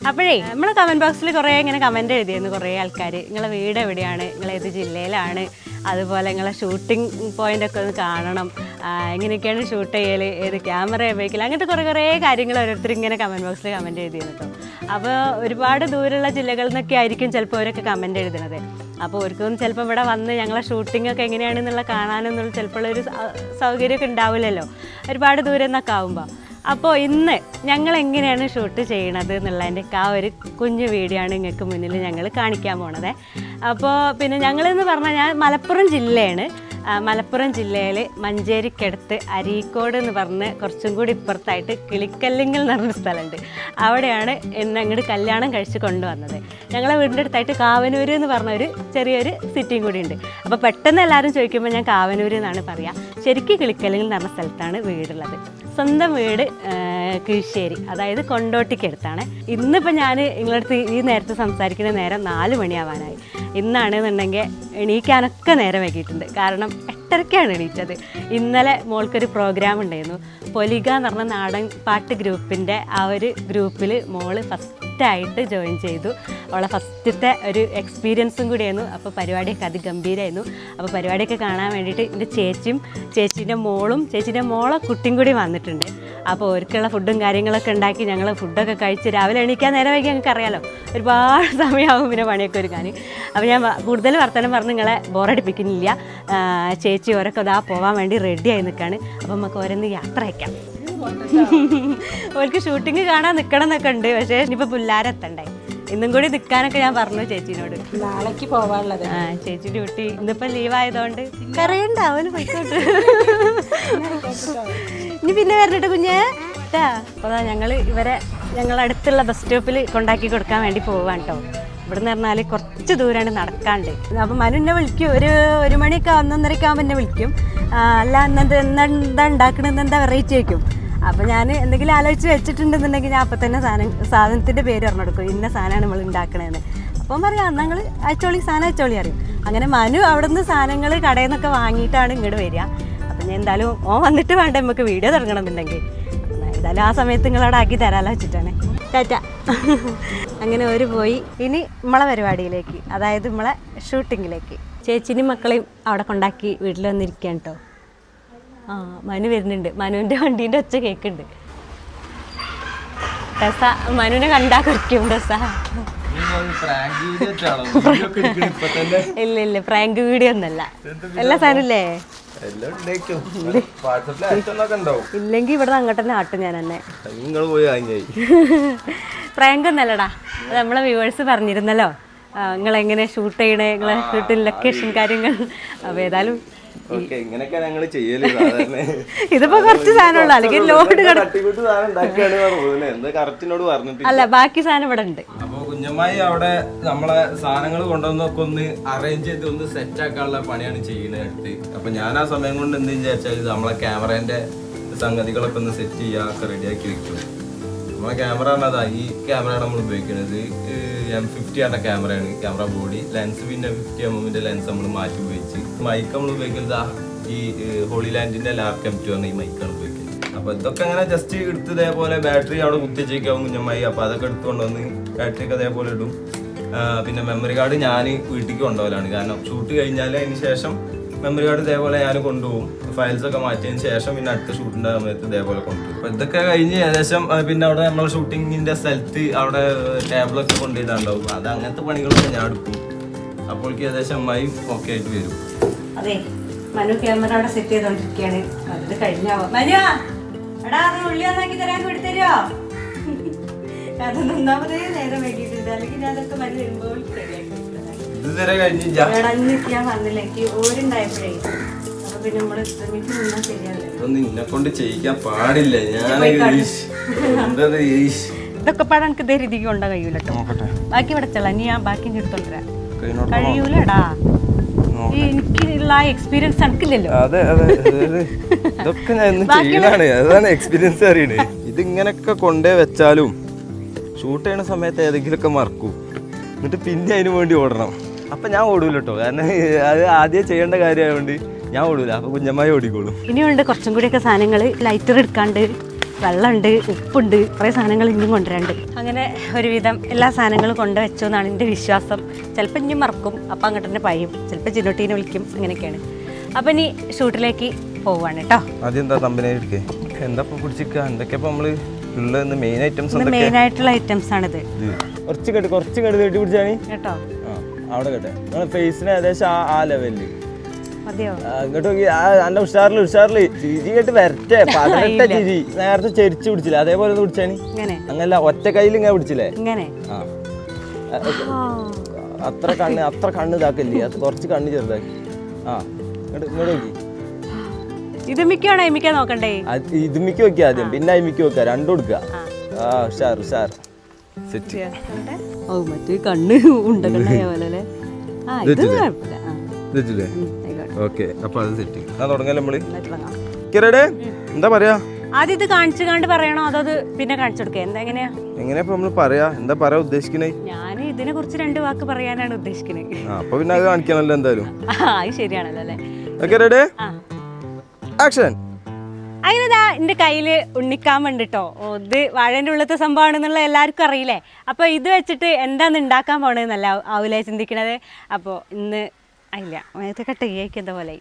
അപ്പോഴേ നമ്മളെ കമന്റ് ബോക്സിൽ കുറേ ഇങ്ങനെ കമന്റ് എഴുതിയിരുന്നു കുറേ ആൾക്കാർ നിങ്ങളെ വീട് എവിടെയാണ്? നിങ്ങൾ ഏത് ജില്ലയിലാണ്? അതുപോലെ നിങ്ങളെ ഷൂട്ടിംഗ് പോയിന്റ് ഒക്കെ ഒന്ന് കാണണം. എങ്ങനെയൊക്കെയാണ് ഷൂട്ട് ചെയ്യൽ ഏത് ക്യാമറ ഉപയോഗിക്കൽ അങ്ങനത്തെ കുറേ കുറേ കാര്യങ്ങൾ ഓരോരുത്തർ ഇങ്ങനെ കമന്റ് ബോക്സിൽ കമന്റ് എഴുതിയിരുന്നു അപ്പോൾ ഒരുപാട് ദൂരമുള്ള ജില്ലകളിൽ നിന്നൊക്കെ ആയിരിക്കും ചിലപ്പോൾ അവരൊക്കെ കമന്റ് എഴുതുന്നത്. അപ്പോൾ അവർക്കൊന്നും ചിലപ്പോൾ ഇവിടെ വന്ന് ഞങ്ങളെ ഷൂട്ടിംഗ് ഒക്കെ എങ്ങനെയാണെന്നുള്ള കാണാനൊന്നുള്ള ചിലപ്പോൾ ഒരു സൗകര്യമൊക്കെ ഉണ്ടാവില്ലല്ലോ. ഒരുപാട് ദൂരം നിന്നൊക്കെ ആകുമ്പോൾ അപ്പോൾ ഇന്ന് ഞങ്ങൾ എങ്ങനെയാണ് ഷൂട്ട് ചെയ്യണത് എന്നുള്ളതിന്റെ ആ ഒരു കുഞ്ഞു വീഡിയോ ആണ് നിങ്ങൾക്ക് മുന്നിൽ ഞങ്ങൾ കാണിക്കാൻ പോണത്. അപ്പോൾ പിന്നെ ഞങ്ങളെന്ന് പറഞ്ഞാൽ ഞാൻ മലപ്പുറം ജില്ലയാണ്. മലപ്പുറം ജില്ലയിൽ മഞ്ചേരിക്കടുത്ത് അരീക്കോട് എന്ന് പറഞ്ഞ് കുറച്ചും കൂടി ഇപ്പുറത്തായിട്ട് കിളിക്കല്ലിങ്ങൽ എന്ന് പറഞ്ഞൊരു സ്ഥലമുണ്ട്. അവിടെയാണ് എന്നെ അങ്ങോട്ട് കല്യാണം കഴിച്ച് കൊണ്ടുവന്നത്. ഞങ്ങളെ വീടിന്റെ അടുത്തായിട്ട് കാവനൂര് എന്ന് പറഞ്ഞ ഒരു ചെറിയൊരു സിറ്റിയും കൂടി ഉണ്ട്. അപ്പോൾ പെട്ടെന്ന് എല്ലാവരും ചോദിക്കുമ്പോൾ ഞാൻ കാവനൂർ എന്നാണ് പറയുക ശരിക്കും കിളിക്കല്ലിങ്ങൽ എന്ന് പറഞ്ഞ സ്ഥലത്താണ് വീടുള്ളത്. സ്വന്തം വീട് കീഴ്ശ്ശേരി അതായത് കൊണ്ടോട്ടിക്കടുത്താണ്. ഇന്നിപ്പോൾ ഞാൻ നിങ്ങളടുത്ത് ഈ നേരത്തെ സംസാരിക്കുന്ന നേരം നാല് മണിയാവാനായി. ഇന്നാണെന്നുണ്ടെങ്കിൽ എണീക്കാനൊക്കെ നേരം വൈകിയിട്ടുണ്ട്. കാരണം എട്ടരയ്ക്കാണ് എണീറ്റത്. ഇന്നലെ മോൾക്കൊരു പ്രോഗ്രാം ഉണ്ടായിരുന്നു. പൊലിക എന്ന് പറഞ്ഞ നാടൻ പാട്ട് ഗ്രൂപ്പിന്റെ ആ ഒരു ഗ്രൂപ്പിൽ മോൾ ഫസ്റ്റായിട്ട് ജോയിൻ ചെയ്തു. അവളെ ഫസ്റ്റത്തെ ഒരു എക്സ്പീരിയൻസും കൂടിയായിരുന്നു. അപ്പോൾ പരിപാടിയൊക്കെ അതിഗംഭീരമായിരുന്നു അപ്പോൾ പരിപാടിയൊക്കെ കാണാൻ വേണ്ടിയിട്ട് എന്റെ ചേച്ചിയും ചേച്ചീന്റെ മോളും ചേച്ചീന്റെ മോളെ കുട്ടിയും കൂടി വന്നിട്ടുണ്ട്. അപ്പോൾ ഒരുക്കുള്ള ഫുഡും കാര്യങ്ങളൊക്കെ ഉണ്ടാക്കി ഞങ്ങൾ ഫുഡൊക്കെ കഴിച്ച് രാവിലെ എണീക്കാൻ നേരം വൈകി ഞങ്ങൾക്ക് അറിയാലോ. ഒരുപാട് സമയമാകും പിന്നെ പണിയൊക്കെ ഒരുക്കാൻ അപ്പോൾ ഞാൻ കൂടുതൽ വർത്തമാനം പറഞ്ഞ് നിങ്ങളെ ബോറടിപ്പിക്കുന്നില്ല ചേച്ചി ഓരൊക്കെ ഇതാ പോകാൻ വേണ്ടി റെഡിയായി നിൽക്കുകയാണ് അപ്പോൾ നമുക്ക് ഓരോന്ന് യാത്ര അയക്കാം ഓർക്ക് ഷൂട്ടിങ് കാണാൻ നിൽക്കണം എന്നൊക്കെ ഉണ്ട് പക്ഷേ ഇനിയിപ്പോൾ പുല്ലാരെത്തണ്ടേ ഇന്നും കൂടി നിൽക്കാനൊക്കെ ഞാൻ പറഞ്ഞു ചേച്ചിനോട്. നാളേക്ക് പോവാനുള്ളത്. ആ ചേച്ചി ഡ്യൂട്ടി. ഇന്നിപ്പോൾ ലീവ് ആയതുകൊണ്ട് കറിയണ്ട അവന് പോയിക്കോട്ട്? ഇനി പിന്നെ വരണിട്ട് കുഞ്ഞേ. അപ്പൊ അപ്പോൾ ഞങ്ങൾ ഇവരെ ഞങ്ങൾ അടുത്തുള്ള ബസ് സ്റ്റോപ്പിൽ കൊണ്ടാക്കി കൊടുക്കാൻ വേണ്ടി പോവാൻ കേട്ടോ ഇവിടെ നിന്ന് പറഞ്ഞാൽ കുറച്ച് ദൂരമാണ് നടക്കാണ്ട്. അപ്പം മനു എന്നെ വിളിക്കും. ഒരു ഒരു മണിയൊക്കെ ഒന്നൊന്നരയൊക്കെ ആകുമ്പോൾ എന്നെ വിളിക്കും. അല്ല എന്നത് എന്താ എന്താ ഉണ്ടാക്കണമെന്ന് എന്താ വെറൈറ്റി വയ്ക്കും അപ്പം ഞാൻ എന്തെങ്കിലും ആലോചിച്ച് വെച്ചിട്ടുണ്ടെന്നുണ്ടെങ്കിൽ ഞാൻ അപ്പം തന്നെ സാധനം സാധനത്തിന്റെ പേര് പറഞ്ഞു കൊടുക്കും ഇന്ന സാധനമാണ് നമ്മൾ ഉണ്ടാക്കണതെന്ന് അപ്പം പറയാം ഞങ്ങൾ അയച്ചോളി സാധനം അയച്ചോളി അറിയും. അങ്ങനെ മനു അവിടെ നിന്ന് സാധനങ്ങൾ കടയിൽ നിന്നൊക്കെ വാങ്ങിയിട്ടാണ് ഇങ്ങോട്ട് വരിക. അപ്പം ഞാൻ എന്തായാലും ഓ വന്നിട്ട് വേണ്ട നമുക്ക് വീഡിയോ തുടങ്ങണമെന്നുണ്ടെങ്കിൽ. എന്തായാലും ആ സമയത്ത് നിങ്ങളവിടെ ആക്കി തരാമല്ലോ വെച്ചിട്ടാണ്. ടാറ്റ. അങ്ങനെ ഒരു പോയി. ഇനി നമ്മളെ പരിപാടിയിലേക്ക് അതായത് നമ്മളെ ഷൂട്ടിങ്ങിലേക്ക് ചേച്ചിനും മക്കളെയും അവിടെ കൊണ്ടാക്കി വീട്ടിൽ വന്നിരിക്കുകയാണ് കേട്ടോ ആ മനു വരുന്നുണ്ട്. മനുവിന്റെ വണ്ടീന്റെ ഒച്ച കേൾക്കുന്നുണ്ട് രസ മനുവിനെ കണ്ടാ കുറിക്കും രസ. ഇല്ല ഇല്ല പ്രാങ്ക് വീഡിയോ ഒന്നല്ല. എല്ലാ സാധനല്ലേ? ഇല്ലെങ്കിൽ ഇവിടെ അങ്ങോട്ട് തന്നെ ആട്ടും ഞാൻ തന്നെ പ്രാങ്ക് ഒന്നല്ലടാ. നമ്മളെ വ്യൂവേഴ്സ് പറഞ്ഞിരുന്നല്ലോ. നിങ്ങൾ എങ്ങനെ ഷൂട്ട് ചെയ്യണേ നിങ്ങളെ ഷൂട്ടിൽ ലൊക്കേഷൻ കാര്യങ്ങൾ. അപ്പോൾ ഏതായാലും ഇങ്ങനെയൊക്കെ ഞങ്ങൾ ചെയ്യൽ. സാധാരണ ഇതിപ്പോ കുറച്ച് സാധനമുള്ള അല്ലെങ്കിൽ ലോഡ് അല്ല ബാക്കി സാധനം ഇവിടെ ഉണ്ട്. അപ്പൊ കുഞ്ഞമ്മായി അവിടെ നമ്മളെ സാധനങ്ങൾ കൊണ്ടുവന്നൊക്കെ ഒന്ന് അറേഞ്ച് ചെയ്ത് ഒന്ന് സെറ്റ് ആക്കാനുള്ള പണിയാണ് ചെയ്യുന്നത് അടുത്ത്. അപ്പൊ ഞാൻ ആ സമയം കൊണ്ട് എന്ത് വിചാരിച്ചാൽ നമ്മളെ ക്യാമറേന്റെ സംഗതികളൊക്കെ ഒന്ന് സെറ്റ് ചെയ്യാ ഒക്കെ റെഡിയാക്കി വെക്കും. നമ്മളെ ക്യാമറ പറഞ്ഞതാ ഈ ക്യാമറയാണ് നമ്മൾ ഉപയോഗിക്കുന്നത് എം ഫിഫ്റ്റി ആണ്. ക്യാമറയാണ് ക്യാമറ ബോഡി ലെൻസ് പിന്നെ ഫിഫ്റ്റി എം എമ്മിന്റെ ലെൻസ് നമ്മൾ മാറ്റി ഉപയോഗിച്ച്. മൈക്ക് നമ്മൾ ഉപയോഗിക്കുന്നത് ഈ ഹോളി ലാൻഡിന്റെ ലാർക്ക് എം ടു ആണ് ഈ മൈക്കാണ് ഉപയോഗിക്കുന്നത്. അപ്പൊ ഇതൊക്കെ അങ്ങനെ ജസ്റ്റ് എടുത്ത് ഇതേപോലെ ബാറ്ററി അവിടെ കുത്തിച്ചേക്കാവും കുഞ്ഞമ്മായി. അപ്പൊ അതൊക്കെ എടുത്തുകൊണ്ട് വന്ന് ബാറ്ററി ഒക്കെ അതേപോലെ ഇടും. പിന്നെ മെമ്മറി കാർഡ് ഞാൻ വീട്ടിലേക്ക് കൊണ്ടുപോകലാണ്. കാരണം ഷൂട്ട് കഴിഞ്ഞാൽ അതിന് ശേഷം മെമ്മറി കാർഡ് ഇതേപോലെ ഞാൻ കൊണ്ടുപോകും. ഫയൽസ് ഒക്കെ മാറ്റിയതിന് ശേഷം പിന്നെ അടുത്ത ഷൂട്ടിന്റെ സമയത്ത് ഇതേപോലെ കൊണ്ടുപോകും. അപ്പൊ ഇതൊക്കെ കഴിഞ്ഞ് ഏകദേശം പിന്നെ അവിടെ നമ്മൾ ഷൂട്ടിങ്ങിന്റെ സ്ഥലത്ത് അവിടെ ടേബിളൊക്കെ കൊണ്ടുപോയിട്ടുണ്ടാവും. അത് അങ്ങനത്തെ പണികളൊക്കെ ഞാൻ എടുക്കും. അപ്പോൾ ഏകദേശം അമ്മായി ഓക്കെ ആയിട്ട് വരും. അതെ മനു ക്യാമറ അവിടെ സെറ്റ് ചെയ്തോണ്ടിരിക്കുകയാണ് അത് കഴിഞ്ഞാവോ. മനു എടാ അത് ഉള്ളി ഒന്നാക്കി തരാൻ കൊടുത്തരോ? അത് ഒന്നാമതേ നേരം വൈകിട്ടുണ്ട് അല്ലെങ്കിൽ ഞാൻ അതൊക്കെ മനു വരുമ്പോൾ ഇതുവരെ കഴിഞ്ഞില്ല. ഞാൻ ഓരുണ്ടായപ്പോഴേ നിന്നെ കൊണ്ട് ചെയ്യിക്കാൻ പാടില്ല? ഞാൻ ഇതൊക്കെ പാടാൻ എനിക്ക് ഇതേ രീതിക്ക് കൊണ്ടാ കഴിയൂല ബാക്കി വിടച്ചല്ല നീ ഞാൻ ബാക്കി എടുത്തോണ്ടിരാ കഴിയൂലടാ. എനിക്കുള്ള എക്സ്പീരിയൻസ് എനിക്കില്ലല്ലോ. അതെ അതെ അതെ. ഇതൊക്കെ ഞാൻ ഇന്ന് ചെയ്യലാണ്. അതാണ് എക്സ്പീരിയൻസ് അറിയണേ. ഇതിങ്ങനൊക്കെ കൊണ്ടേ വെച്ചാലും ഷൂട്ട് ചെയ്യണ സമയത്ത് ഏതെങ്കിലുമൊക്കെ മറക്കും. എന്നിട്ട് പിന്നെ അതിന് വേണ്ടി ഓടണം. അപ്പൊ ഞാൻ ഓടൂല കേട്ടോ കാരണം അത് ആദ്യം ചെയ്യേണ്ട കാര്യമായതുകൊണ്ട് ഞാൻ ഓടൂല. അപ്പൊ കുഞ്ഞമ്മായി ഓടിക്കോളും. ഇനിയുണ്ട് കുറച്ചും കൂടി ഒക്കെ സാധനങ്ങൾ ലൈറ്റർ എടുക്കാണ്ട് വെള്ളമുണ്ട് ഉപ്പുണ്ട്. കുറേ സാധനങ്ങൾ ഇനിയും കൊണ്ടുവരാണ്ട് അങ്ങനെ ഒരുവിധം എല്ലാ സാധനങ്ങളും കൊണ്ടുവച്ചു എന്നാണ് എന്റെ വിശ്വാസം. ചിലപ്പോൾ ഇനി മറക്കും. അപ്പം അങ്ങോട്ട് തന്നെ പയ്യും ചിലപ്പോൾ ചിന്നോട്ടീനെ വിളിക്കും. അങ്ങനെയൊക്കെയാണ് അപ്പം ഇനി ഷൂട്ടിലേക്ക് പോവാണ് കേട്ടോ ആദ്യം എന്താ തമ്പനെ എടുക്കേ? എന്താ ഇപ്പൊ എന്തൊക്കെ ഉള്ള മെയിൻ ഐറ്റംസ് മെയിൻ ആയിട്ടുള്ള ഐറ്റംസ് ആണിത്. കുറച്ച് കേട്ട് കുറച്ച് കേട്ട് കെട്ടി പിടിച്ചാണ് കേട്ടോ? അവിടെ കേട്ടെ നിങ്ങളെ ഫേസിന് ഏകദേശം ആ ആ ലെവലിൽ നോക്കി. അന്റെ ഉഷാറിൽ ഉഷാറിൽ. ചിരി കേട്ട് വരട്ടെ. പതിനെട്ട ചിരി നേരത്തെ ചെരിച്ചു പിടിച്ചില്ല? അതേപോലെ ഒന്ന് പിടിച്ചാണി അങ്ങനല്ല ഒറ്റ കയ്യിൽ ഇങ്ങനെ പിടിച്ചില്ലേ? ആ. അത്ര കണ്ണ് അത്ര കണ്ണ് ഇതാക്കല്ലേ? അത് കുറച്ച് കണ്ണ് ചെറുതാക്കി. ആ ഇങ്ങോട്ട് ഇങ്ങോട്ട് നോക്കി. നോക്കണ്ടേ? ഇത് ഇതുമിക്ക് വെക്കുക ആദ്യം പിന്നെ അയിമിക്ക് വെക്കുക. രണ്ടും കൊടുക്കുക ആ. ഉഷാർ ഉഷാർ സെറ്റ്. ഓ മറ്റേ കണ്ണ് ഉണ്ട പോലെ അല്ലേ ആ ഇത് കുഴപ്പമില്ല. ആ. ഇതില്ലേ ഉം, ആയിക്കോട്ടെ. ഓക്കെ അപ്പൊ അത് സെറ്റ് ആ തുടങ്ങാം നമ്മൾ? എന്നാ എന്താ പറയാ? ആദ്യം ഇത് കാണിച്ചു കണ്ട് പറയണോ അതത് പിന്നെ കാണിച്ചെടുക്കുക എന്താ എങ്ങനെയാ? എങ്ങനെയാ നമ്മൾ പറയാ? എന്താ പറയാ ഉദ്ദേശിക്കണേ? ഞാൻ ഇതിനെ കുറിച്ച് രണ്ട് വാക്ക് പറയാനാണ് ഉദ്ദേശിക്കുന്നത് അപ്പൊ പിന്നെ അത് കാണിക്കണല്ലോ എന്തായാലും. ശരിയാണല്ലോ അല്ലേ? ഓക്കെ റെഡി ആക്ഷൻ അങ്ങനെ ദാ എന്റെ കയ്യിൽ ഉണ്ണിക്കാൻ വേണ്ടിട്ടോ. ഇത് വാഴേന്റെ ഉള്ളത്തെ സംഭവമാണെന്നുള്ള എല്ലാവർക്കും അറിയില്ലേ? അപ്പോൾ ഇത് വെച്ചിട്ട് എന്താന്ന് ഉണ്ടാക്കാൻ പോണെന്നല്ല ആവൂലേ ചിന്തിക്കണത്? അപ്പോൾ ഇന്ന് ഇല്ല. മേത്തെ കട്ട എന്താ പോലെ?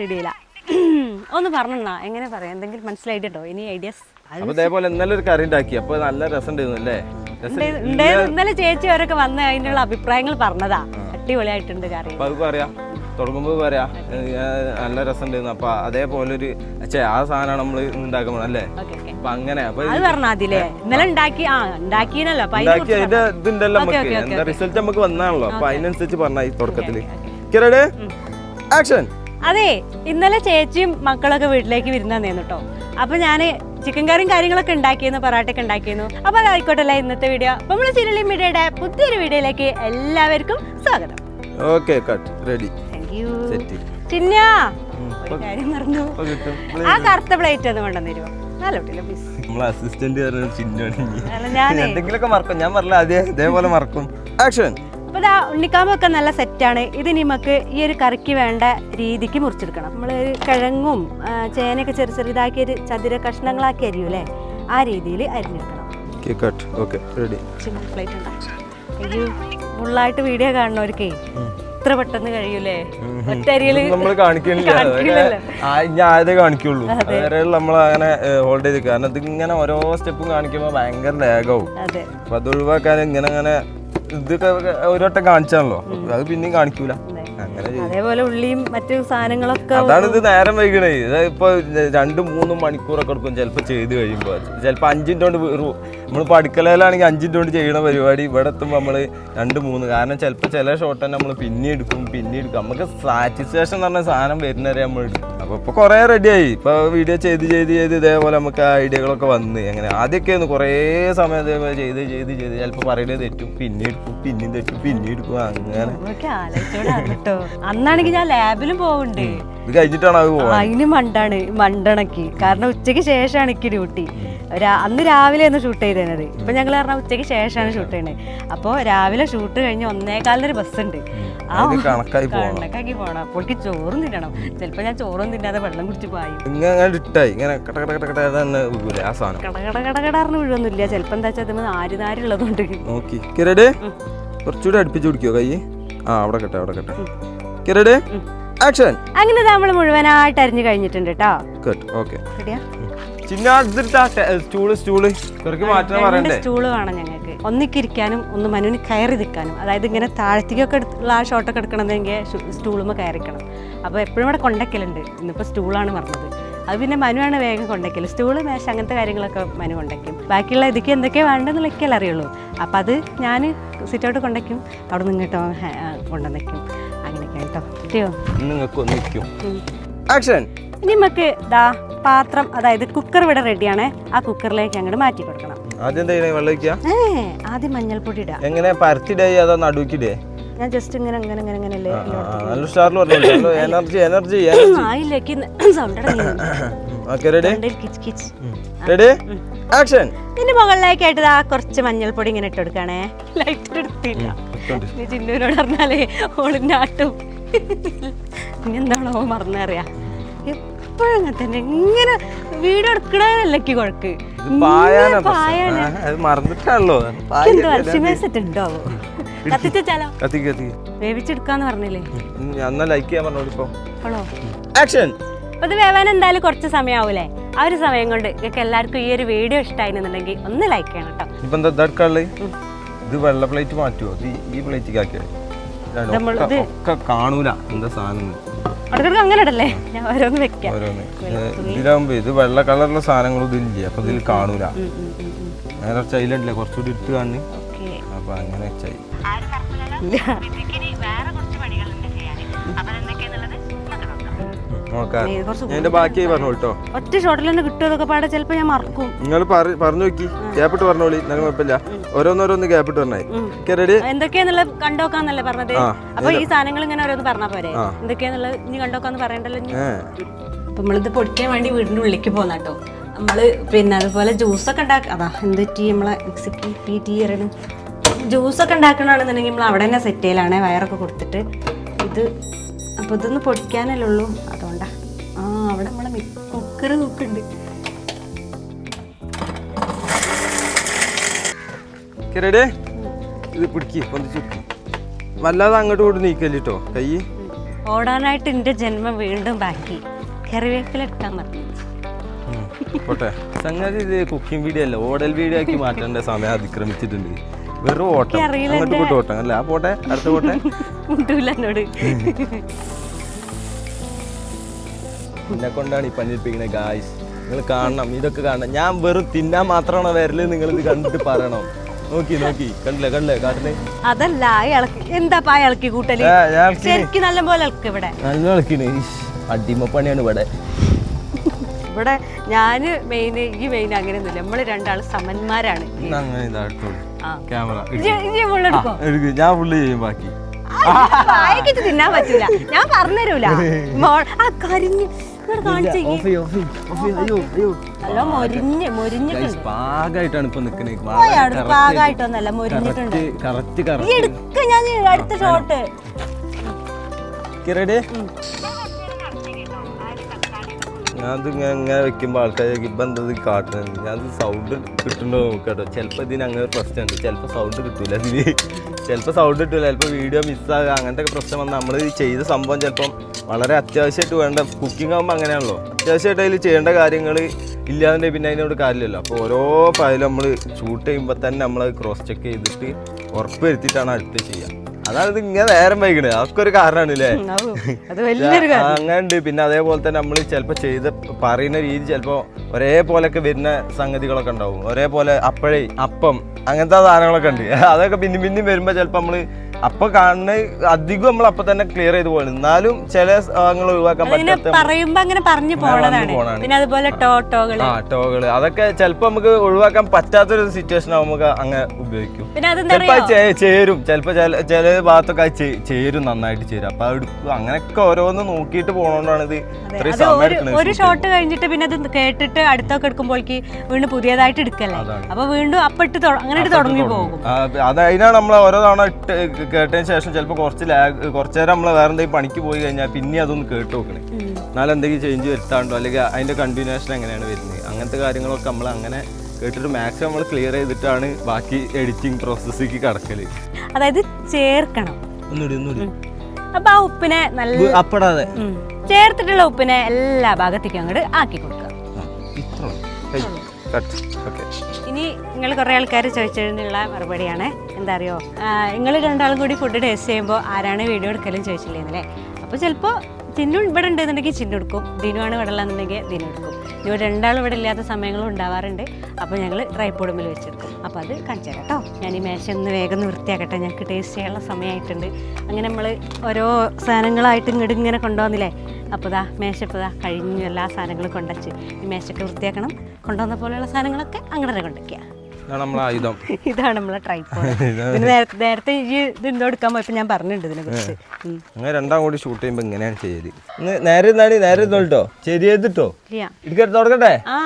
റെഡിയില്ല ഒന്ന് പറഞ്ഞാ എങ്ങനെ പറയാം? എന്തെങ്കിലും മനസ്സിലായിട്ടോ ഇനി ഐഡിയസ് അതേപോലെ ഇതേപോലെ ഇന്നലെ ഒരു കറി ഉണ്ടാക്കി. അപ്പൊ നല്ല രസം ഉണ്ടായിരുന്നു അല്ലേ രസം ഇന്നലെ ചേച്ചി അവരൊക്കെ വന്ന് അതിനുള്ള അഭിപ്രായങ്ങൾ പറഞ്ഞതാ. അടിപൊളിയായിട്ടുണ്ട് കറി. അപ്പോൾ അത് പറയാ. തുടങ്ങുമ്പോൾ പറയാ. നല്ല രസം ഉണ്ടായിരുന്നു അപ്പൊ അതേപോലെ ഒരു ചേ ആ സാധനമാണ് നമ്മൾ ഉണ്ടാക്കുന്നത് അല്ലേ? അപ്പൊ അങ്ങനെ അപ്പൊ അത് ഇന്നലെ ഉണ്ടാക്കി ആ ഉണ്ടാക്കിയെന്നല്ലോ അപ്പൊ ഉണ്ടാക്കി അതിന്റെ ഇതുണ്ടല്ലോ നമുക്ക്. എന്താ റിസൾട്ട് നമുക്ക് വന്നാണല്ലോ. അപ്പൊ അതിനനുസരിച്ച് പറഞ്ഞ തുടക്കത്തിൽ. ആക്ഷൻ. അതെ ഇന്നലെ ചേച്ചിയും മക്കളൊക്കെ വീട്ടിലേക്ക് വിരുന്ന് തന്നേന്നു കേട്ടോ അപ്പൊ ഞാൻ ചിക്കൻ കറിയും കാര്യങ്ങളൊക്കെ ഉണ്ടാക്കിയിരുന്നു പൊറാട്ടൊക്കെ ഉണ്ടാക്കിയിരുന്നു അപ്പൊ അതായിക്കോട്ടല്ലേ ഇന്നത്തെ വീഡിയോ. അപ്പൊ നമ്മൾ ചിരളി മീഡിയയുടെ പുതിയൊരു വീഡിയോയിലേക്ക് എല്ലാവർക്കും സ്വാഗതം. ഓക്കെ കട്ട് റെഡി സെറ്റ് ചിന്ന! ഒരു കാര്യം ആ കറുത്ത പ്ലേറ്റ് ഒന്ന് കൊണ്ടുവന്നു തരുമോ നല്ല കുട്ടിയില്ല പ്ലീസ് നമ്മളെ അസിസ്റ്റന്റ് എന്തെങ്കിലുമൊക്കെ മറക്കും. ഞാൻ അതേ മറക്കും. ആക്ഷൻ അപ്പോൾ ഇതാ ഉണ്ണിക്കാമ്പൊക്കെ നല്ല സെറ്റാണ് ഇത് നമുക്ക് ഈ ഒരു കറിക്ക് വേണ്ട രീതിക്ക് മുറിച്ചെടുക്കണം. നമ്മൾ കിഴങ്ങും ചേനയൊക്കെ ചെറു ചെറുതാക്കി ഒരു ചതുര കഷ്ണങ്ങളാക്കി അരിയൂലേ? ആ രീതിയിൽ അരിഞ്ഞെടുക്കണം. ഓക്കെ റെഡി പ്ലേറ്റ് ഫുള്ളായിട്ട് വീഡിയോ കാണുന്നവർക്കേ ഇത്ര പെട്ടെന്ന് കഴിയൂലേ? നമ്മൾ കാണിക്കണില്ല. കാണിക്കില്ലല്ലോ. ഞാൻ ആയതേ കാണിക്കുള്ളൂ. വേറെ നമ്മൾ അങ്ങനെ ഹോൾഡ് ചെയ്ത് കാരണം ഇത് ഇങ്ങനെ ഓരോ സ്റ്റെപ്പും കാണിക്കുമ്പോൾ ഭയങ്കര ലാഗാവും. അപ്പൊ അത് ഒഴിവാക്കാൻ ഇങ്ങനെ അങ്ങനെ ഇതൊക്കെ ഒരു വട്ടം കാണിച്ചാണല്ലോ. അത് പിന്നെയും കാണിക്കൂല. അതേപോലെ ഉള്ളിയും മറ്റു സാധനങ്ങളൊക്കെ അതാണ് ഇത് നേരം വൈകണേ. ഇപ്പൊ രണ്ടും മൂന്നും മണിക്കൂറൊക്കെ എടുക്കും ചിലപ്പോ ചെയ്ത് കഴിയുമ്പോ. ചിലപ്പോ അഞ്ചിന്റെ കൊണ്ട് നമ്മളിപ്പോ അടുക്കളയിലാണെങ്കിൽ അഞ്ചിന്റെ കൊണ്ട് ചെയ്യണ പരിപാടി ഇവിടെ എത്തുമ്പോ നമ്മൾ രണ്ട് മൂന്ന്. കാരണം ചിലപ്പോ ചില ഷോട്ട് തന്നെ നമ്മൾ പിന്നെ എടുക്കും പിന്നെ എടുക്കും. നമുക്ക് സാറ്റിസ്ഫാക്ഷൻ എന്ന് പറഞ്ഞ സാധനം വരുന്നവരെ നമ്മൾ എടുക്കും. അപ്പൊ ഇപ്പൊ കുറെ റെഡിയായി ഇപ്പൊ വീഡിയോ ചെയ്ത് ചെയ്ത് ചെയ്ത് ഇതേപോലെ നമുക്ക് ഐഡിയകളൊക്കെ വന്ന്. അങ്ങനെ ആദ്യമൊക്കെ ആയിരുന്നു കുറേ സമയം ഇതേപോലെ ചെയ്ത് ചെയ്ത് ചെയ്ത് ചിലപ്പോൾ പറയുന്നത് തെറ്റും. പിന്നെ എടുക്കും പിന്നെയും തെറ്റും പിന്നെ എടുക്കും. അങ്ങനെ. അന്നാണെങ്കിൽ ഞാൻ ലാബിലും പോകുന്നുണ്ട് ഇത് കഴിഞ്ഞിട്ടാണ് അതിന് മണ്ടാണ് മണ്ടണക്ക്. കാരണം ഉച്ചയ്ക്ക് ശേഷമാണ് എനിക്ക് ഡ്യൂട്ടി. അന്ന് രാവിലെ ഒന്ന് ഷൂട്ട് ചെയ്തത് ഇപ്പൊ ഞങ്ങൾ പറഞ്ഞ ഉച്ചയ്ക്ക് ശേഷമാണ് ഷൂട്ട് ചെയ്യണത് അപ്പോൾ രാവിലെ ഷൂട്ട് കഴിഞ്ഞ് ഒന്നേകാലിനൊരു ബസ് ഉണ്ട് ആ കണക്കാക്കി പോകണം അപ്പോൾ ചോറും തിന്നണം. ചിലപ്പോൾ ഞാൻ ചോറും തിന്നാതെ വെള്ളം കുടിച്ച് പായും. ഇങ്ങനെ ഇട്ടായി. ഇങ്ങനെ കട കട കട കട തന്നെ വീഴൂലേ ആ സാധനം. കട കട കട കടറിന് വീഴൊന്നുമില്ല. ചിലപ്പോൾ എന്താ വെച്ചാൽ അതിന് നാര് നാരുള്ളതുകൊണ്ട് നോക്കി. കിരട് കുറച്ചുകൂടെ അടുപ്പിച്ച് കുടിക്കോ കൈ? ആ അവിടെ കെട്ടെ അവിടെ കെട്ടെ. കിരട് ആക്ഷൻ അങ്ങനെ നമ്മൾ മുഴുവനായിട്ട് അരിഞ്ഞു കഴിഞ്ഞിട്ടുണ്ട് കേട്ടോ ഗുഡ് ഓക്കെ സ്റ്റൂൾ സ്റ്റൂൾ. മാറ്റണ പറയണ്ടേ? സ്റ്റൂൾ വേണം ഞങ്ങൾക്ക് ഒന്നിക്കിരിക്കാനും ഒന്ന് മനുവിന് കയറി നിൽക്കാനും. അതായത് ഇങ്ങനെ താഴത്തേക്കൊക്കെ ഉള്ള ആ ഷോട്ടൊക്കെ എടുക്കണമെങ്കിൽ സ്റ്റൂളുമ്പോൾ കയറിക്കണം. അപ്പോൾ എപ്പോഴും ഇവിടെ കൊണ്ടക്കലുണ്ട്. ഇന്നിപ്പോൾ സ്റ്റൂളാണ് പറഞ്ഞത് അത് പിന്നെ മനുവാണ് വേഗം കൊണ്ടക്കൽ സ്റ്റൂൾ മേശ അങ്ങനത്തെ കാര്യങ്ങളൊക്കെ മനു കൊണ്ടയ്ക്കും ബാക്കിയുള്ള ഇതിക്ക് എന്തൊക്കെയാണ് വേണ്ടതെന്നുള്ളൊക്കെയല്ല അറിയുള്ളൂ. അപ്പം അത് ഞാൻ സിറ്റൗട്ട് കൊണ്ടയ്ക്കും അവിടെ നിന്ന് ഇങ്ങോട്ടോ കൊണ്ടുവന്നേക്കും. അങ്ങനെയൊക്കെ കേട്ടോ കിട്ടിയോ? ആക്ഷൻ. ഇനി നമുക്ക് ദാ പാത്രം അതായത് കുക്കർ ഇവിടെ റെഡിയാണ് ആ കുക്കറിലേക്ക് അങ്ങോട്ട് മാറ്റി കൊടുക്കണം. ആദ്യം ആദ്യം മഞ്ഞൾപ്പൊടി ഇടാം എങ്ങനെ? പരത്തിടേ അതോ നടുക്കിടേ ഞാൻ ജസ്റ്റ് ഇങ്ങനെ അങ്ങനെ അങ്ങനെ അങ്ങനെ അല്ലേ നല്ല സ്റ്റാറിൽ പറഞ്ഞു എനർജി എനർജി ആയില്ലേക്ക് റെഡി ആക്ഷൻ ഇതിന്റെ മുകളിലേക്കായിട്ട് ആ. കുറച്ച് മഞ്ഞൾപ്പൊടി ഇങ്ങനെ ഇട്ട് കൊടുക്കണേ. ലൈറ്റ് എടുത്തില്ല. നീ ചിന്നുവിനോട് പറഞ്ഞാലേ ഓളിന്റെ ആട്ടും. ഇനി എന്താണോ മറന്നറിയാ എപ്പോഴും അങ്ങനെ തന്നെ. ഇങ്ങനെ വീഡിയോ എടുക്കണല്ലക്ക് കുഴക്ക്. പായാണ് മറന്നിട്ടാണല്ലോ. ഉണ്ടോ കത്തിച്ചാലോ? കത്തി കത്തി വേവിച്ചെടുക്കാന്ന് പറഞ്ഞില്ലേ? എന്നാ ലൈക്ക് ചെയ്യാൻ പറഞ്ഞോളൂ ഇപ്പൊ. ആക്ഷൻ അത് വേവാൻ എന്തായാലും കുറച്ച് സമയമാവൂലേ ആ ഒരു സമയം കൊണ്ട് നിങ്ങൾക്ക് എല്ലാവർക്കും ഈ ഒരു വീഡിയോ ഇഷ്ടമായിരുന്നുണ്ടെങ്കിൽ ഒന്ന് ലൈക്ക് ചെയ്യണം കേട്ടോ ഇപ്പൊ എന്താ ഇതെടുക്കാനുള്ളത് ഇത് വെള്ള പ്ലേറ്റ് മാറ്റുമോ ഈ- പ്ലേറ്റിക്ക് ആക്കിയത് ഒക്കെ കാണൂല എന്താ സാധനം. അങ്ങനെ ഇടല്ലേ? ഞാൻ ഓരോന്ന് വെക്കാം. ഇതിലാകുമ്പോ ഇത് വെള്ള കളറുള്ള സാധനങ്ങളും ഇതില്ല അപ്പൊ ഇതിൽ കാണൂല. നേരെ ചൈലല്ലേ കുറച്ചുകൂടി ഇട്ട് കാണി. അപ്പൊ അങ്ങനെ വെച്ചായി നോക്കാം. ഏ, കുറച്ച് എന്റെ ബാക്കി പറഞ്ഞു കേട്ടോ ഒറ്റ ഷോട്ടിൽ തന്നെ കിട്ടുമതൊക്കെ പാടെ ചിലപ്പോ ഞാൻ മറക്കും. നിങ്ങൾ പറഞ്ഞു നോക്കി. ഗ്യാപ്പിട്ട് പറഞ്ഞോളി. നിങ്ങൾ കുഴപ്പമില്ല. ഓരോന്നോരോന്ന് ഗ്യാപ്പിട്ട് പറഞ്ഞു റെഡി എന്തൊക്കെയാന്നുള്ളത് കണ്ടോക്കാന്നല്ലേ പറഞ്ഞത്? അപ്പൊ ഈ സാധനങ്ങൾ ഇങ്ങനെ ഓരോന്ന് പറഞ്ഞാ പോരെ. എന്തൊക്കെയാന്നുള്ളത് ഇനി കണ്ടോക്കാന്ന് പറയണ്ടല്ലോ അപ്പൊ നമ്മളിത് പൊടിക്കാൻ വേണ്ടി വീടിന്റെ ഉള്ളിലേക്ക് പോന്ന കേട്ടോ നമ്മൾ പിന്നെ അതുപോലെ ജ്യൂസൊക്കെ ഉണ്ടാക്ക അതാ എന്താ ടീ നമ്മളെ മിക്സിക്ക് ടീ ടീ അറിയണ ജ്യൂസൊക്കെ ഉണ്ടാക്കണമെന്നുണ്ടെങ്കിൽ നമ്മൾ അവിടെ തന്നെ സെറ്റ് ചെയ്യലാണേ. വയറൊക്കെ കൊടുത്തിട്ട് ഇത് അപ്പോൾ ഇതൊന്ന് പൊടിക്കാനല്ലേ ഉള്ളൂ. അതുകൊണ്ടാ. ആ അവിടെ നമ്മളെ കുക്കർ കുക്കുണ്ട് റെഡി ഇത് പിടിക്ക് പൊന്തിച്ച് വല്ലാതെ അങ്ങോട്ട് കൂടി നീക്കല്ലോ കൈ? ഓടാനായിട്ട് എന്റെ ജന്മം വീണ്ടും ബാക്കി. കറിവേപ്പില ഇട്ടാൻ പറഞ്ഞു പോട്ടെ. സംഗതി ഇത് കുക്കിംഗ് വീഡിയോ അല്ല. ഓടൽ വീഡിയോ ആക്കി മാറ്റേണ്ട സമയം അതിക്രമിച്ചിട്ടുണ്ട്. വെറും ഓട്ടം. അങ്ങോട്ട് പോയിട്ട് ഓട്ടം. അല്ല? ആ പോട്ടെ അടുത്ത പോട്ടെ. മുട്ടൂല എന്നോട്. എന്നെ കൊണ്ടാണ് ഈ പണിയെടുപ്പിക്കുന്നത് ഗായ്സ് നിങ്ങൾ കാണണം ഇതൊക്കെ കാണണം. ഞാൻ വെറും തിന്നാൻ മാത്രമാണോ വരൽ? നിങ്ങൾ ഇത് കണ്ടിട്ട് പറയണം. നോക്കി നോക്കി. കണ്ടില്ലേ കണ്ടില്ലേ? കാട്ടിൽ? അതല്ല ഇളക്കി. എന്താ പാ ഇളക്കി കൂട്ടൽ? ശരിക്കും നല്ല പോലെ ഇളക്ക് ഇവിടെ. നല്ല കളിക്കണ് അടിമപ്പണിയാണ് ഇവിടെ. ഇവിടെ ഞാൻ മെയിൻ ഈ മെയിൻ അങ്ങനെയൊന്നുമില്ല. നമ്മൾ രണ്ടാൾ സമന്മാരാണ്. ഞാൻ ഫുള്ള് ചെയ്യും ബാക്കി. വായിക്കിട്ട് തിന്നാൻ പറ്റില്ല ഞാൻ പറഞ്ഞുതരൂല. മോൾ ആ കരിഞ്ഞ്. പാകായിട്ടാണ് ഇപ്പൊ പാകായിട്ടൊന്നല്ല മൊരിഞ്ഞിട്ടുണ്ട്. കറക്റ്റ് കറക്റ്റ് ഞാൻ അടുത്ത ഷോട്ട് റെഡി ഞാൻ ഇത് ഇങ്ങനെ വെക്കുമ്പോൾ ആൾക്കാർ ഇപ്പം എന്താ ഇത് കാട്ടുന്നത് ഞാനത് സൗണ്ട് കിട്ടുന്നുണ്ടോ നോക്കട്ടോ ചിലപ്പോൾ ഇതിന് അങ്ങനെ ഒരു പ്രശ്നമുണ്ട് ചിലപ്പോൾ സൗണ്ട് കിട്ടൂല ഇതിന്. ചിലപ്പോൾ സൗണ്ട് കിട്ടൂല. ചിലപ്പോൾ വീഡിയോ മിസ്സാകുക അങ്ങനത്തെ ഒക്കെ പ്രശ്നം വന്നാൽ നമ്മൾ ചെയ്ത സംഭവം ചിലപ്പം വളരെ അത്യാവശ്യമായിട്ട് വേണ്ട. കുക്കിംഗ് ആകുമ്പോൾ അങ്ങനെയാണല്ലോ. അത്യാവശ്യമായിട്ട് അതിൽ ചെയ്യേണ്ട കാര്യങ്ങൾ ഇല്ലാതെ പിന്നെ അതിനോട് കാര്യമില്ലല്ലോ. അപ്പോൾ ഓരോ ഫയലും നമ്മൾ ഷൂട്ട് ചെയ്യുമ്പോൾ തന്നെ നമ്മൾ ക്രോസ് ചെക്ക് ചെയ്തിട്ട് ഉറപ്പ് വരുത്തിയിട്ടാണ് അടുത്ത് ചെയ്യുക അതാണ് ഇത് ഇങ്ങനെ നേരം വൈകണേ. അതൊക്കെ ഒരു കാരണമാണ് അല്ലേ അങ്ങനുണ്ട് പിന്നെ അതേപോലെ തന്നെ നമ്മൾ ചിലപ്പോൾ ചെയ്ത് പറയുന്ന രീതി ചിലപ്പോൾ ഒരേപോലൊക്കെ വരുന്ന സംഗതികളൊക്കെ ഉണ്ടാവും. ഒരേപോലെ അപ്പഴേ അപ്പം അങ്ങനത്തെ സാധനങ്ങളൊക്കെ ഉണ്ട്. അതൊക്കെ പിന്നെയും പിന്നെയും വരുമ്പോൾ ചിലപ്പോൾ നമ്മൾ അപ്പൊ കാണുന്ന അധികം നമ്മൾ അപ്പൊ തന്നെ ക്ലിയർ ചെയ്ത് പോകണം. എന്നാലും ചില സാധനങ്ങൾ ഒഴിവാക്കാൻ പറ്റാത്ത പറയുമ്പോ അങ്ങനെ പറഞ്ഞു പോണതാണ്. പിന്നെ അതുപോലെ ടോട്ടോകൾ. ആ ടോകൾ അതൊക്കെ ചിലപ്പോ നമുക്ക് ഒഴിവാക്കാൻ പറ്റാത്തൊരു സിറ്റുവേഷൻ നമുക്ക് അങ്ങനെ ഉപയോഗിക്കും. പിന്നെ ചേരും. ചിലപ്പോൾ ചില ചില ഭാഗത്തൊക്കെ അത് ചേരും നന്നായിട്ട് ചേരും. അപ്പൊ എടുക്കും അങ്ങനെയൊക്കെ ഓരോന്ന് നോക്കിയിട്ട് പോണോണ്ടാണ് ഇത് ഇത്രയും സമയം ഒരു ഒരു ഷോട്ട് കഴിഞ്ഞിട്ട് പിന്നെ അത് കേട്ടിട്ട് അടുത്തൊക്കെ എടുക്കുമ്പോഴേക്ക് വീണ്ടും പുതിയതായിട്ട് എടുക്കല്ലേ. അപ്പൊ വീണ്ടും അപ്പിട്ട് അങ്ങനെ തുടങ്ങി പോകും. അത് അതിനാണ് നമ്മൾ ഓരോ തവണ ഇട്ട് കേട്ടതിന് ശേഷം ചിലപ്പോൾ കുറച്ച് ലാഗ് കുറച്ച് നേരം നമ്മൾ വേറെ എന്തെങ്കിലും പണിക്ക് പോയി കഴിഞ്ഞാൽ പിന്നെ അതൊന്ന് കേട്ട് നോക്കണേ. എന്നാലും എന്തെങ്കിലും ചേഞ്ച് വരുത്താണ്ടോ? അല്ലെങ്കിൽ അതിന്റെ കണ്ടിന്യൂഷൻ എങ്ങനെയാണ് വരുന്നത്? അങ്ങനത്തെ കാര്യങ്ങളൊക്കെ നമ്മൾ അങ്ങനെ കേട്ടിട്ട് മാക്സിമം നമ്മൾ ക്ലിയർ ചെയ്തിട്ടാണ് ബാക്കി എഡിറ്റിംഗ് പ്രോസസ്സിലേക്ക് കടക്കൽ. അതായത് ചേർക്കണം. അപ്പൊ ആ ഉപ്പിനെ നല്ല ചേർത്തിട്ടുള്ള ഉപ്പിനെ എല്ലാ ഭാഗത്തേക്കും അങ്ങോട്ട് ആക്കി കൊടുക്കുക. ഇനി നിങ്ങൾ കുറേ ആൾക്കാർ ചോദിച്ചതിനുള്ള മറുപടിയാണ്. എന്താ അറിയോ? നിങ്ങൾ രണ്ടാളും കൂടി ഫുഡ് ടേസ്റ്റ് ചെയ്യുമ്പോൾ ആരാണ് വീഡിയോ എടുക്കലും ചോദിച്ചില്ലേന്നല്ലേ? അപ്പോൾ ചിലപ്പോൾ ചിന്നു ഇവിടെ ഉണ്ടെന്നുണ്ടെങ്കിൽ ചിന്നു എടുക്കും. ദിനുവാണ് ഇവിടെ ഉള്ളതെന്നുണ്ടെങ്കിൽ ദിനു എടുക്കും. ഇവർ രണ്ടാളും ഇവിടെ ഇല്ലാത്ത സമയങ്ങളും ഉണ്ടാവാറുണ്ട്. അപ്പോൾ ഞങ്ങൾ ട്രൈപ്പോഡുമ്പിൽ വെച്ചെടുക്കും. അപ്പോൾ അത് കാണിച്ചു തരാം കേട്ടോ. ഞാൻ ഈ മേശ ഒന്ന് വേഗം ഒന്ന് വൃത്തിയാക്കട്ടെ. ഞങ്ങൾക്ക് ടേസ്റ്റ് ചെയ്യാനുള്ള സമയമായിട്ടുണ്ട് അങ്ങനെ നമ്മൾ ഓരോ സാധനങ്ങളായിട്ട് ഇങ്ങോട്ട് ഇങ്ങനെ കൊണ്ടുവന്നില്ലേ? അപ്പോൾ ഇതാ മേശ ഇപ്പോൾ ഇതാ കഴിഞ്ഞു എല്ലാ സാധനങ്ങളും കൊണ്ടുവച്ച്. ഈ മേശയൊക്കെ വൃത്തിയാക്കണം. കൊണ്ടുവന്ന പോലെയുള്ള സാധനങ്ങളൊക്കെ അങ്ങനെ തന്നെ കൊണ്ടുവയ്ക്കുക. ഇതാണ് നമ്മളെ ട്രൈപ്പോഡ് പിന്നെ നേരത്തെ ഈ ഇത് എന്തോ എടുക്കാൻ പോയപ്പോ ഞാൻ പറഞ്ഞിട്ടുണ്ട് ഇതിനെ കുറിച്ച് അങ്ങനെ രണ്ടാം കൂടി ഷൂട്ട് ചെയ്യുമ്പോ ഇങ്ങനെയാണ് ചെയ്യൽ. ഇന്ന് നേരെ നേരെ ഇരുന്നോട്ടോ ശരി ചെയ്തിട്ടോ? ഇല്ല. ഇടുക്കെടുത്ത് തുടങ്ങട്ടെ? ആ.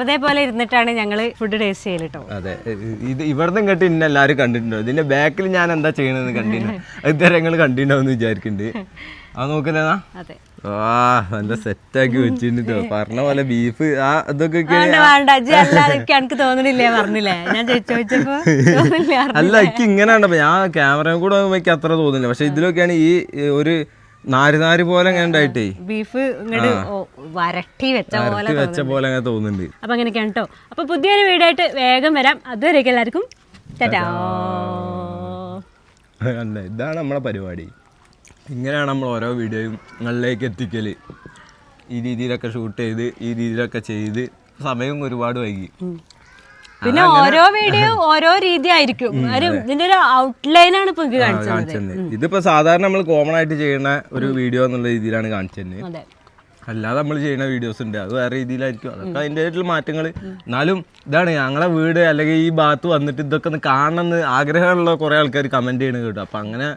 അതേപോലെ ഇരുന്നിട്ടാണ് ഞങ്ങൾ ഫുഡ് ടേസ്റ്റ് ചെയ്യൽ കേട്ടോ അതെ. ഇത് ഇവിടുന്ന് ഇങ്ങോട്ട് ഇന്ന എല്ലാവരും കണ്ടിട്ടുണ്ടോ? ഇതിന്റെ ബാക്കിൽ ഞാൻ എന്താ ചെയ്യണമെന്ന് കണ്ടിട്ടുണ്ടോ? ഇതുവരെ ഞങ്ങൾ കണ്ടിട്ടുണ്ടോ എന്ന് വിചാരിക്കുന്നുണ്ട് അത് നോക്കില്ലേന്നാ അതെ. ആ എന്താ സെറ്റാക്കി വെച്ചിട്ടോ പറഞ്ഞ പോലെ ബീഫ് ആ ഇതൊക്കെ എനിക്ക് തോന്നണില്ലേ? പറഞ്ഞില്ലേ? ഞാൻ അല്ല എനിക്ക് ഇങ്ങനെ ഉണ്ടപ്പോ ഞാൻ ക്യാമറ കൂടെ എനിക്ക് അത്ര തോന്നില്ല. പക്ഷെ ഇതിലൊക്കെയാണ് ഈ ഒരു നാര് നാര് പോലെ ഉണ്ടായിട്ടേ. ബീഫ് ഇങ്ങോട്ട് വരട്ടി വെച്ച പോലെ വെച്ച പോലെ അങ്ങനെ തോന്നുന്നുണ്ട്. അപ്പൊ അങ്ങനെയൊക്കെയാണ് കേട്ടോ അപ്പൊ പുതിയൊരു വീഡിയോ ആയിട്ട് വേഗം വരാം. അതുവരെയൊക്കെ എല്ലാവർക്കും. ഇതാണ് നമ്മളെ പരിപാടി. ഇങ്ങനെയാണ് നമ്മൾ ഓരോ വീഡിയോയും നിങ്ങളിലേക്ക് എത്തിക്കൽ. ഈ രീതിയിലൊക്കെ ഷൂട്ട് ചെയ്ത് ഈ രീതിയിലൊക്കെ ചെയ്ത് സമയം ഒരുപാട് വൈകി. പിന്നെ ഓരോ വീഡിയോ ഓരോ രീതി ആയിരിക്കും ഒരു ഇതിന്റെ ഒരു ഔട്ട്ലൈൻ ആണ് ഇപ്പൊ കാണിച്ചത്. ഇതിപ്പോ സാധാരണ നമ്മൾ കോമൺ ആയിട്ട് ചെയ്യുന്ന ഒരു വീഡിയോ എന്നുള്ള രീതിയിലാണ് കാണിച്ചത് അല്ലാതെ നമ്മൾ ചെയ്യുന്ന വീഡിയോസ് ഉണ്ട്. അത് വേറെ രീതിയിലായിരിക്കും. അതൊക്കെ അതിന്റെ ആയിട്ടുള്ള മാറ്റങ്ങൾ എന്നാലും ഇതാണ് ഞങ്ങളെ വീട് അല്ലെങ്കിൽ ഈ ഭാഗത്ത് വന്നിട്ട് ഇതൊക്കെ ഒന്ന് കാണണമെന്ന് ആഗ്രഹമുള്ള കുറേ ആൾക്കാർ കമന്റ് ചെയ്യണ കേട്ടോ. അപ്പൊ അങ്ങനെ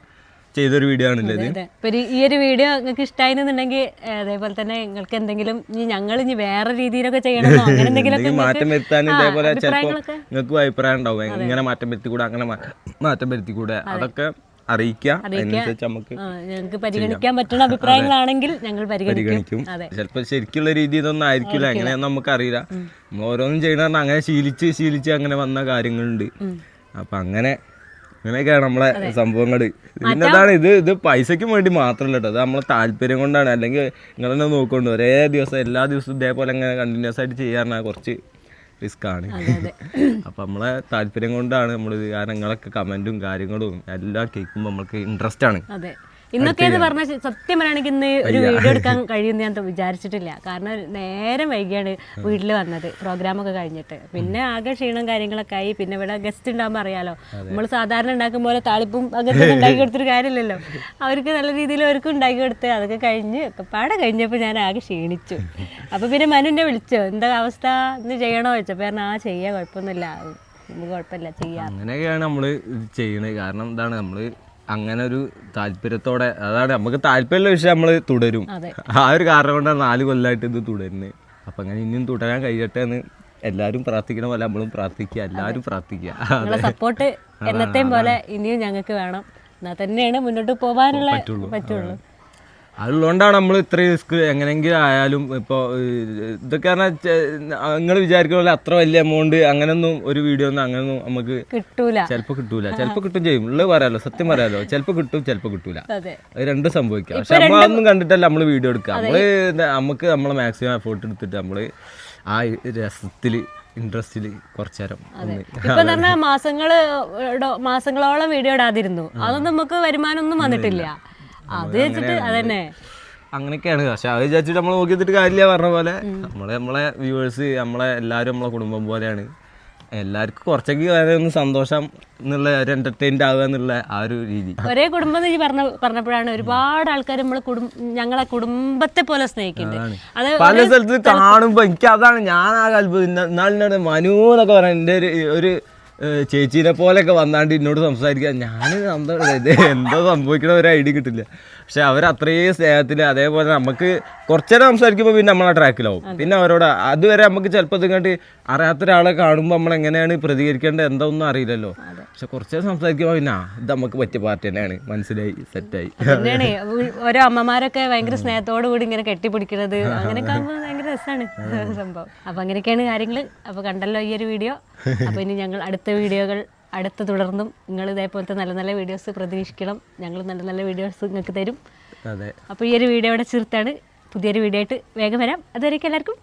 ചെയ്തൊരു വീഡിയോ ആണല്ലേ ഇത്? അതെ ഈ ഒരു വീഡിയോ നിങ്ങൾക്ക് ഇഷ്ടമായിരുന്നുണ്ടെങ്കിൽ അതേപോലെ തന്നെ നിങ്ങൾക്ക് എന്തെങ്കിലും ഇനി ഞങ്ങൾ ഇനി വേറെ രീതിയിലൊക്കെ ചെയ്യണം അങ്ങനെ എന്തെങ്കിലുമൊക്കെ എന്തെങ്കിലും മാറ്റം വരുത്താൻ ഇതേപോലെ ചിലപ്പോൾ നിങ്ങൾക്ക് അഭിപ്രായം ഉണ്ടാവും. ഇങ്ങനെ മാറ്റം വരുത്തിക്കൂടെ അങ്ങനെ മാറ്റം മാറ്റം വരുത്തിക്കൂടെ. അതൊക്കെ ആ, ഞങ്ങൾക്ക് പരിഗണിക്കാൻ പറ്റുന്ന അഭിപ്രായങ്ങളാണെങ്കിൽ ഞങ്ങൾ പരിഗണിക്കും. ചിലപ്പോൾ ശരിക്കുള്ള രീതി ഇതൊന്നും ആയിരിക്കില്ല. എങ്ങനെയാന്ന് നമുക്കറിയില്ല. നമ്മൾ ഓരോന്നും ചെയ്യണ അങ്ങനെ ശീലിച്ച് ശീലിച്ച് അങ്ങനെ വന്ന കാര്യങ്ങളുണ്ട്. അപ്പൊ അങ്ങനെ അങ്ങനെയൊക്കെയാണ് നമ്മളെ സംഭവങ്ങൾ പിന്നെ അതാണ് ഇത് ഇത് പൈസയ്ക്ക് വേണ്ടി മാത്രമല്ല കേട്ടോ. അത് നമ്മളെ താല്പര്യം കൊണ്ടാണ്. അല്ലെങ്കിൽ നിങ്ങൾ തന്നെ നോക്കൊണ്ട് ഒരേ ദിവസം എല്ലാ ദിവസവും ഇതേപോലെ അങ്ങനെ കണ്ടിന്യൂസ് ആയിട്ട് ചെയ്യാറാണ് കുറച്ച് റിസ്ക് ആണ്. അപ്പൊ നമ്മളെ താല്പര്യം കൊണ്ടാണ് നമ്മൾ കാരണം നിങ്ങളൊക്കെ കമന്റും കാര്യങ്ങളും എല്ലാം കേൾക്കുമ്പോൾ നമ്മൾക്ക് ഇൻട്രസ്റ്റ് ആണ്. ഇന്നൊക്കെ എന്ന് പറഞ്ഞാൽ സത്യം പറയുകയാണെങ്കിൽ ഇന്ന് ഒരു വീഡിയോ എടുക്കാൻ കഴിയുമെന്ന് ഞാൻ വിചാരിച്ചിട്ടില്ല. കാരണം നേരം വൈകിയാണ് വീട്ടിൽ വന്നത്. പ്രോഗ്രാമൊക്കെ കഴിഞ്ഞിട്ട്. പിന്നെ ആകെ ക്ഷീണം കാര്യങ്ങളൊക്കെ ആയി. പിന്നെ ഇവിടെ ഗസ്റ്റ് ഉണ്ടാകുമ്പോൾ അറിയാലോ. നമ്മൾ സാധാരണ ഉണ്ടാക്കും പോലെ താളിപ്പും അങ്ങനത്തെ ഒന്നും ഉണ്ടാക്കി കൊടുത്തൊരു കാര്യമില്ലല്ലോ. അവർക്ക് നല്ല രീതിയിൽ അവർക്ക് ഉണ്ടാക്കി കൊടുത്ത് അതൊക്കെ കഴിഞ്ഞ് പാടെ കഴിഞ്ഞപ്പോൾ ഞാൻ ആകെ ക്ഷീണിച്ചു. അപ്പോൾ പിന്നെ മനുവിനെ വിളിച്ചോ. എന്താ അവസ്ഥ? ഇന്ന് ചെയ്യണോ? ചോദിച്ചപ്പോൾ കാരണം ആ ചെയ്യാൻ കുഴപ്പമൊന്നുമില്ല. നമുക്ക് കുഴപ്പമില്ല. ചെയ്യാം. അങ്ങനെയൊക്കെയാണ് നമ്മൾ ചെയ്യണത്. കാരണം എന്താണ്? നമ്മൾ അങ്ങനെ ഒരു താല്പര്യത്തോടെ അതാണ് നമുക്ക് താല്പര്യമുള്ള വിഷയം നമ്മൾ തുടരും. ആ ഒരു കാരണം കൊണ്ടാണ് നാല് കൊല്ലമായിട്ട് ഇത് തുടരുന്നത് അപ്പം അങ്ങനെ ഇനിയും തുടരാൻ കഴിയട്ടെ എന്ന് എല്ലാവരും പ്രാർത്ഥിക്കണ പോലെ നമ്മളും പ്രാർത്ഥിക്കുക എല്ലാവരും പ്രാർത്ഥിക്കുക. സപ്പോർട്ട് എന്നത്തെയും പോലെ ഇനിയും ഞങ്ങൾക്ക് വേണം. എന്നാൽ തന്നെയാണ് മുന്നോട്ട് പോകാനുള്ള പറ്റുള്ളൂ. അതുകൊണ്ടാണ് നമ്മൾ ഇത്രയും റിസ്ക് എങ്ങനെയെങ്കിലും ആയാലും ഇപ്പോൾ ഇതൊക്കെ പറഞ്ഞാൽ നിങ്ങൾ വിചാരിക്കുന്ന പോലെ അത്ര വലിയ എമൗണ്ട് അങ്ങനെയൊന്നും ഒരു വീഡിയോ ഒന്നും അങ്ങനെയൊന്നും നമുക്ക് കിട്ടൂല. ചിലപ്പോൾ കിട്ടൂല. ചിലപ്പോൾ കിട്ടും ചെയ്യും. ഉള്ളത് പറയാലോ സത്യം പറയാലോ. ചിലപ്പോൾ കിട്ടും ചിലപ്പോൾ കിട്ടൂല. അതെ. രണ്ടും സംഭവിക്കാം. പക്ഷെ നമ്മളതൊന്നും കണ്ടിട്ടല്ല നമ്മൾ വീഡിയോ എടുക്കുക. നമ്മൾ നമുക്ക് നമ്മളെ മാക്സിമം എഫേർട്ട് എടുത്തിട്ട് നമ്മൾ ആ രസത്തിൽ ഇൻട്രസ്റ്റിൽ കുറച്ചു നേരം ഒന്ന് ഇപ്പൊ പറഞ്ഞാൽ മാസങ്ങൾ മാസങ്ങളോളം വീഡിയോ ഇടാതിരുന്നു. അതൊന്നും നമുക്ക് വരുമാനം ഒന്നും വന്നിട്ടില്ല. അത് വെച്ചിട്ട് അതന്നെ. അങ്ങനെയൊക്കെയാണ്. പക്ഷെ അത് വിചാരിച്ചിട്ട് നമ്മൾ നോക്കിയിട്ട് കാര്യമില്ല പറഞ്ഞ പോലെ. നമ്മളെ നമ്മളെ വ്യൂവേഴ്സ് നമ്മളെ എല്ലാവരും നമ്മളെ കുടുംബം പോലെയാണ്. എല്ലാവർക്കും കുറച്ചൊക്കെ വളരെ ഒന്ന് സന്തോഷം എന്നുള്ള ഒരു എന്റർടൈൻഡ് ആവുക എന്നുള്ള ആ ഒരു രീതി. ഒരേ കുടുംബം എന്ന് പറഞ്ഞ പറഞ്ഞപ്പോഴാണ് ഒരുപാട് ആൾക്കാർ നമ്മളെ കുടുംബ ഞങ്ങളെ കുടുംബത്തെ പോലെ സ്നേഹിക്കുന്നത് പല സ്ഥലത്ത് കാണുമ്പോ എനിക്ക് അതാണ് ഞാൻ ആ കാലത്ത് മനു എന്നൊക്കെ പറയാൻ എന്റെ ഒരു ഒരു ചേച്ചീനെ പോലെയൊക്കെ വന്നാണ്ട് എന്നോട് സംസാരിക്കാൻ ഞാൻ എന്താ എന്തോ സംഭവിക്കണ ഒരു ഐഡിയ കിട്ടില്ല. പക്ഷെ അവർ അത്രയും സ്നേഹത്തിൽ അതേപോലെ നമുക്ക് കുറച്ചേരം സംസാരിക്കുമ്പോൾ പിന്നെ നമ്മളെ ട്രാക്കിലാവും പിന്നെ അവരോട് അതുവരെ നമുക്ക് ചിലപ്പോൾ ഇങ്ങോട്ട് അറിയാത്ത ഒരാളെ കാണുമ്പോൾ നമ്മൾ എങ്ങനെയാണ് പ്രതികരിക്കേണ്ടത് എന്താണെന്നും അറിയില്ലല്ലോ. പക്ഷെ കുറച്ചേരം സംസാരിക്കുമ്പോൾ പിന്നെ ഇത് നമുക്ക് പറ്റിയ പാർട്ടി തന്നെയാണ്. മനസ്സിലായി സെറ്റായി. ഓരോ അമ്മമാരൊക്കെ ഭയങ്കര സ്നേഹത്തോടു കൂടി ഇങ്ങനെ കെട്ടിപ്പിടിക്കുന്നത് അങ്ങനെയൊക്കെ ആകുമ്പോൾ ഭയങ്കര രസമാണ് സംഭവം. അപ്പൊ അങ്ങനെയൊക്കെയാണ് കാര്യങ്ങൾ അപ്പൊ കണ്ടല്ലോ ഈ ഒരു വീഡിയോ. അപ്പൊ ഇനി ഞങ്ങൾ അടുത്ത വീഡിയോകൾ അടുത്ത് തുടർന്നും നിങ്ങൾ ഇതേപോലത്തെ നല്ല നല്ല വീഡിയോസ് പ്രതീക്ഷിക്കണം. ഞങ്ങൾ നല്ല നല്ല വീഡിയോസ് നിങ്ങൾക്ക് തരും. അതെ. അപ്പോൾ ഈ ഒരു വീഡിയോ ഇവിടെ ചേർത്താണ് പുതിയൊരു വീഡിയോ ആയിട്ട് വേഗം വരാം. അതുവരേക്കും എല്ലാവർക്കും.